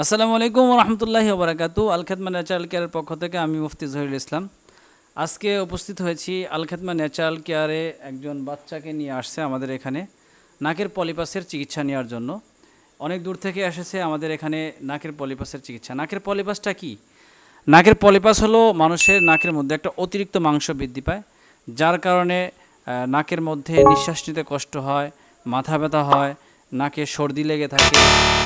আসসালামু আলাইকুম রহমতুল্লাহি ওবরাকাতু আলখেদমা ন্যাচারাল কেয়ারের পক্ষ থেকে আমি মুফতি জহিরুল ইসলাম। আজকে উপস্থিত হয়েছি আলখেদমা ন্যাচারাল কেয়ারে একজন বাচ্চাকে নিয়ে আসছে আমাদের এখানে নাকের পলিপাসের চিকিৎসা নেওয়ার জন্য। অনেক দূর থেকে এসেছে আমাদের এখানে নাকের পলিপাসের চিকিৎসা। নাকের পলিপাসটা কি? নাকের পলিপাস হলো মানুষের নাকের মধ্যে একটা অতিরিক্ত মাংস বৃদ্ধি পায়, যার কারণে নাকের মধ্যে নিঃশ্বাস নিতে কষ্ট হয়, মাথা ব্যথা হয় নাকে সর্দি লেগে থাকে,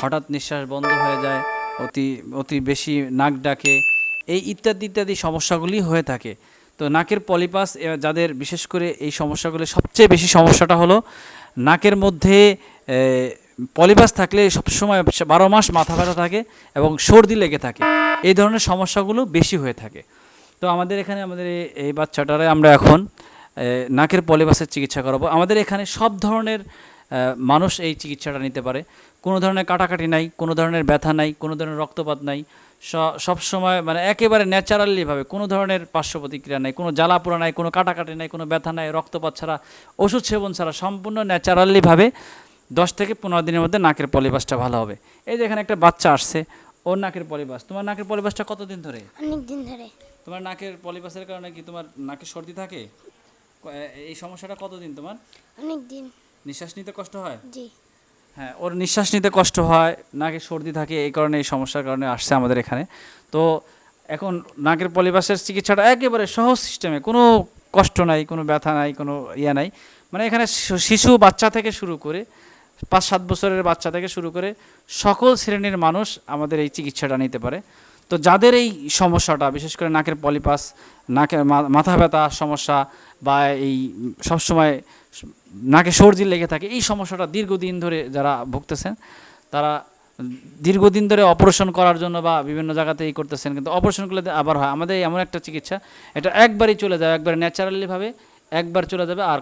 হঠাৎ নিঃশ্বাস বন্ধ হয়ে যায়, অতি অতি বেশি নাক ডাকে, এই ইত্যাদি ইত্যাদি সমস্যাগুলি হয়ে থাকে। তো নাকের পলিপাস যাদের বিশেষ করে এই সমস্যাগুলি সবচেয়ে বেশি সমস্যাটা হলো, নাকের মধ্যে পলিপাস থাকলে সবসময় বারো মাস মাথা ব্যথা থাকে এবং সর্দি লেগে থাকে। এই ধরনের সমস্যাগুলো বেশি হয়ে থাকে। তো আমাদের এখানে, আমাদের এই- বাচ্চাটারে আমরা এখন নাকের পলিপাসের চিকিৎসা করাবো। আমাদের এখানে সব ধরনের মানুষ এই চিকিৎসাটা নিতে পারে। কোনো ধরনের কাটাকাটি নাই কোনো ধরনের ব্যথা নাই কোনো ধরনের রক্তপাত নাই সব সময় মানে একেবারে ন্যাচারালিভাবে কোনো ধরনের পার্শ্ব প্রতিক্রিয়া নাই কোনো জ্বালা পোড়া নাই কোনো কাটাকাটি নাই কোনো ব্যথা নাই রক্তপাত ছাড়া ওষুধ সেবন ছাড়া সম্পূর্ণ ন্যাচারালিভাবে দশ থেকে পনেরো দিনের মধ্যে নাকের পলিপাসটা ভালো হবে। এই যে এখানে একটা বাচ্চা আসছে ওর নাকের পলিপাস তোমার নাকের পলিপাসটা কতদিন ধরে? অনেক দিন ধরে। তোমার নাকের পলিপাসের কারণে কি তোমার নাকে সর্দি থাকে? এই সমস্যাটা কতদিন তোমার? অনেক দিন নিঃশ্বাস নিতে কষ্ট হয়? জি। হ্যাঁ ওর নিঃশ্বাস নিতে কষ্ট হয় নাকে সর্দি থাকে এই কারণে এই সমস্যার কারণে আসছে আমাদের এখানে। তো এখন নাকের পলিপাসের চিকিৎসাটা একেবারে সহজ সিস্টেমে কোনো কষ্ট নাই কোনো ব্যথা নাই কোনো ইয়া নাই। মানে এখানে শিশু বাচ্চা থেকে শুরু করে পাঁচ সাত বছরের বাচ্চা থেকে শুরু করে সকল শ্রেণির মানুষ আমাদের এই চিকিৎসাটা নিতে পারে। তো যাদের এই সমস্যাটা, বিশেষ করে নাকের পলিপাস, নাকের মাথা ব্যথা সমস্যা বা এই সবসময় নাকে সর্দি লেগে থাকে, এই সমস্যাটা দীর্ঘদিন ধরে যারা ভুগতেছেন, তারা দীর্ঘদিন ধরে অপারেশন করার জন্য বা বিভিন্ন জায়গাতে এই করতেছেন, কিন্তু অপারেশন করলে আবার হয়। আমাদের এমন একটা চিকিৎসা, এটা একবারই চলে যাবে একবার ন্যাচারালিভাবে একবার চলে যাবে আর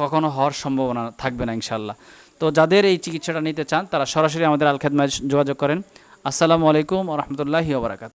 কখনো হওয়ার সম্ভাবনা থাকবে না ইনশাল্লাহ তো যাদের এই চিকিৎসাটা নিতে চান, তারা সরাসরি আমাদের আলখেদমায় যোগাযোগ করেন। আসসালামু আলাইকুম রহমতুল্লাহি ওবরাকাত